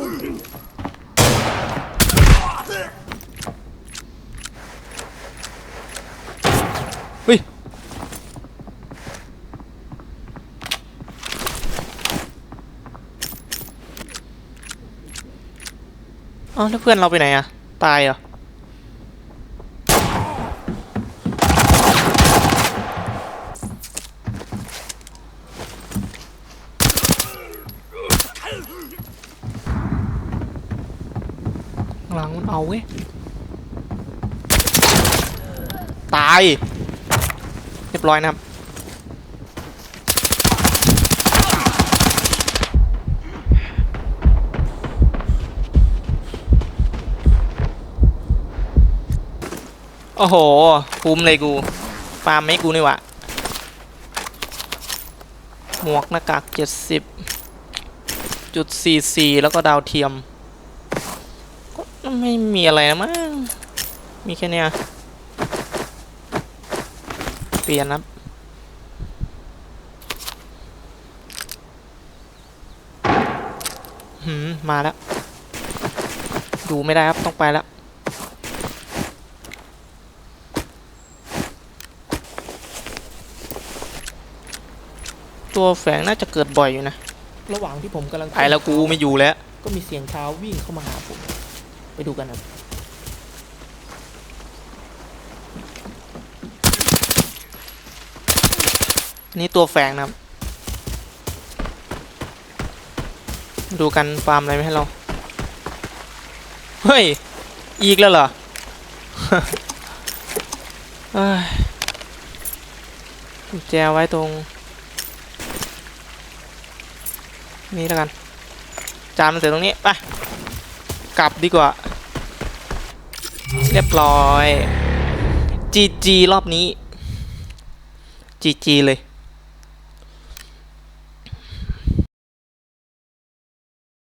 เฮ้ยอ้าแล้วเพื่อนเราไปไหนอะตายเหรอ หลังมันเอาเว้ย ตาย เรียบร้อยนะครับ โอ้โหคุ้มเลยกูฟาร์มไม่กูนี่วะหมวกหน้ากากเจ็ดสิบจุดสี่สี่แล้วก็ดาวเทียม ไม่มีอะไรนะมั้ง มีแค่เนี้ย เปลี่ยนครับหืม มาแล้ว ดูไม่ได้ครับ ต้องไปแล้ว ตัวแฝงน่าจะเกิดบ่อยอยู่นะ ระหว่างที่ผมกำลังไปแล้วกูไม่อยู่แล้ว ก็มีเสียงเท้าวิ่งเข้ามาหาผม ไปดูกันนะนี่ตัวแฝงนะครับ ดูกันฟาร์มอะไรไม่ให้เรา เฮ้ย อีกแล้วเหรอเอ้ยกุญแจไว้ตรง นี้แล้วกัน จานมันเสร็จตรงนี้ ไป กลับดีกว่า เรียบร้อย GG รอบนี้ GG เลย